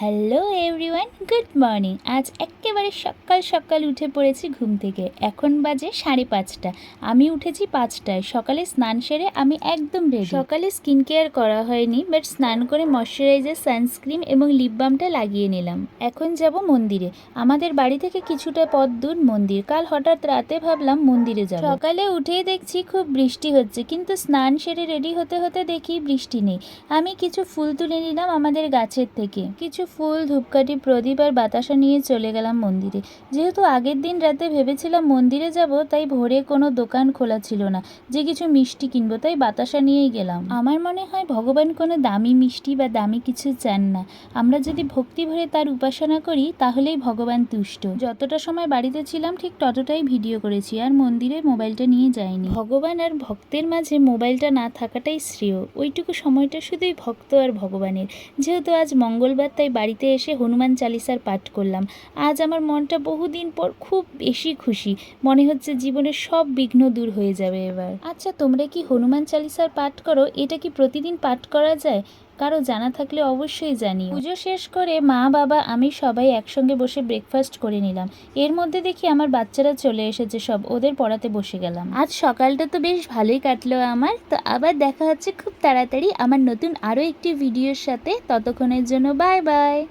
Hello everyone good morning আজ একেবারে সকাল সকাল উঠে পড়েছি ঘুম থেকে। এখন বাজে সাড়ে পাঁচটা। আমি উঠেছি পাঁচটায়। সকালে স্নান সেরে আমি একদম রেডি সকালে স্কিন কেয়ার করা হয়নি বাট স্নান করে ময়শ্চারাইজার সানস্ক্রিন এবং লিপ বামটা লাগিয়ে নিলাম। এখন যাব মন্দিরে। আমাদের বাড়ি থেকে কিছুটা পথ দূর মন্দির। কাল হঠাৎ রাতে ভাবলাম মন্দিরে যাব। সকালে উঠেই দেখছি খুব বৃষ্টি হচ্ছে, কিন্তু স্নান সেরে রেডি হতে হতে দেখি বৃষ্টি নেই। আমি কিছু ফুল তুলে নিলাম আমাদের গাছের থেকে। কিছু ফুল, ধূপকাঠি, প্রদীপ আর বাতাসা নিয়ে চলে গেলাম মন্দিরে। যেহেতু আগের দিন রাতে ভেবেছিলাম মন্দিরে যাব, তাই ভোরে কোনো দোকান খোলা ছিল না। যে কিছু মিষ্টি কিনবো, তাই বাতাসা নিয়েই গেলাম। আমার মনে হয় ভগবান কোনো দামি মিষ্টি বা দামি কিছু চান না। আমরা যদি ভক্তি ভরে তার উপাসনা করি, তাহলেই ভগবান তুষ্ট। যতটা সময় বাড়িতে ছিলাম, ঠিক ততটাই ভিডিও করেছি, আর মন্দিরে মোবাইলটা নিয়ে যাইনি। ভগবান আর ভক্তের মাঝে মোবাইলটা না থাকাটাই শ্রেয়। ওইটুকু সময়টা শুধুই ভক্ত আর ভগবানের। যেহেতু আজ মঙ্গলবার, তাই বাড়িতে এসে হনুমান চালিসার পাঠ করলাম। আজ আমার মনটা বহুদিন পর খুব বেশি খুশি। মনে হচ্ছে জীবনের সব বিঘ্ন দূর হয়ে যাবে এবার। আচ্ছা তোমরা কি হনুমান চালিসার পাঠ করো? এটা কি প্রতিদিন পাঠ করা যায়? কারও জানা থাকলে অবশ্যই জানি পুজো শেষ করে মা, বাবা, আমি সবাই একসঙ্গে বসে ব্রেকফাস্ট করে নিলাম। এর মধ্যে দেখি আমার বাচ্চারা চলে এসেছে, সব ওদের পড়াতে বসে গেলাম। আজ সকালটা তো বেশ ভালোই কাটলো আমার, তো আবার দেখা হচ্ছে খুব তাড়াতাড়ি আমার নতুন আরও একটি ভিডিওর সাথে। ততক্ষণের জন্য বাই বাই